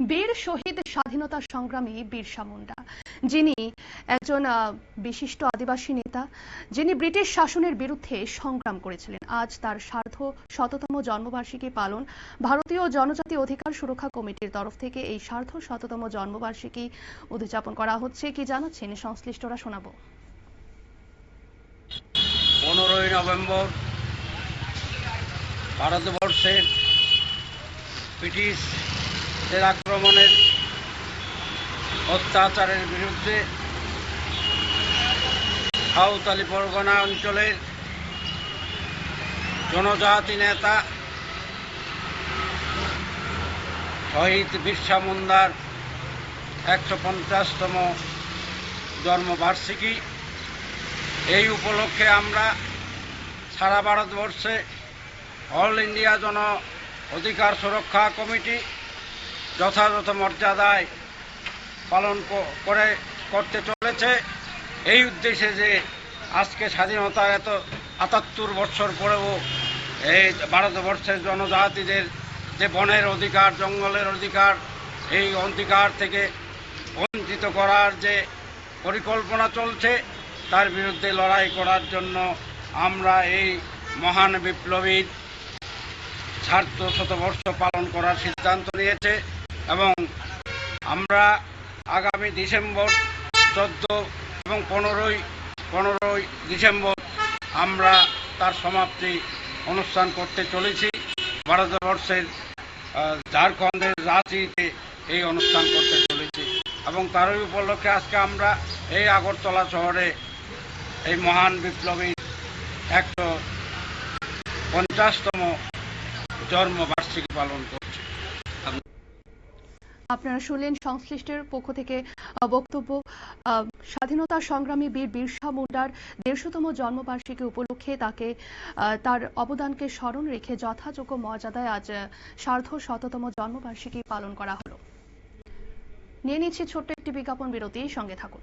বীর শহীদ স্বাধীনতা সংগ্রামী বীরসা মুন্ডা যিনি একজন বিশিষ্ট আদিবাসী নেতা, যিনি ব্রিটিশ শাসনের বিরুদ্ধে সংগ্রাম করেছিলেন। আজ তার সার্ধ শততম জন্মবার্ষিকী পালন ভারতীয় জনজাতি অধিকার সুরক্ষা কমিটির তরফ থেকে এই সার্ধ শততম জন্মবার্ষিকী উদযাপন করা হচ্ছে। কি জানাচ্ছেন সংশ্লিষ্টরা শোনাবো। পনেরোই নভেম্বর ভারতবর্ষের ব্রিটিশদের আক্রমণের অত্যাচারের বিরুদ্ধে সাঁওতালি পরগনা অঞ্চলের জনজাতি নেতা শহীদ বিরসা মুন্দার একশো পঞ্চাশতম জন্মবার্ষিকী। এই উপলক্ষে আমরা সারা ভারতবর্ষে অল ইন্ডিয়া জন অধিকার সুরক্ষা কমিটি যথাযথ মর্যাদায় পালন করে, করতে চলেছে। এই উদ্দেশ্যে যে আজকে স্বাধীনতার এত আটাত্তর বছর পরেও এই ভারতবর্ষের জনজাতিদের যে বনের অধিকার, জঙ্গলের অধিকার, এই অধিকার থেকে বঞ্চিত করার যে পরিকল্পনা চলছে, তার বিরুদ্ধে লড়াই করার জন্য আমরা এই মহান বিপ্লবীর স্বার্থ শতবর্ষ পালন করার সিদ্ধান্ত নিয়েছে। এবং আমরা আগামী ডিসেম্বর চোদ্দ এবং পনেরোই পনেরোই ডিসেম্বর আমরা তার সমাপ্তি অনুষ্ঠান করতে চলেছি। ভারতবর্ষের ঝাড়খণ্ডের রাঁচিতে এই অনুষ্ঠান করতে চলেছি এবং তারই উপলক্ষে আজকে আমরা এই আগরতলা শহরে এই মহান বিপ্লবী একশো পঞ্চাশতম জন্মবার্ষিকী পালন করছি আপনারা শুনলেন সংশ্লিষ্টের পক্ষ থেকে বক্তব্য স্বাধীনতা সংগ্রামী বীর বীরসা মুন্ডার দেড়শোতম জন্মবার্ষিকী উপলক্ষে তাকে তার অবদানকে স্মরণ রেখে যথাযোগ্য মর্যাদায় আজ সার্ধ শততম জন্মবার্ষিকী পালন করা হলো। নিয়ে নিচ্ছি ছোট্ট একটি বিজ্ঞাপন বিরতি সঙ্গে থাকুন।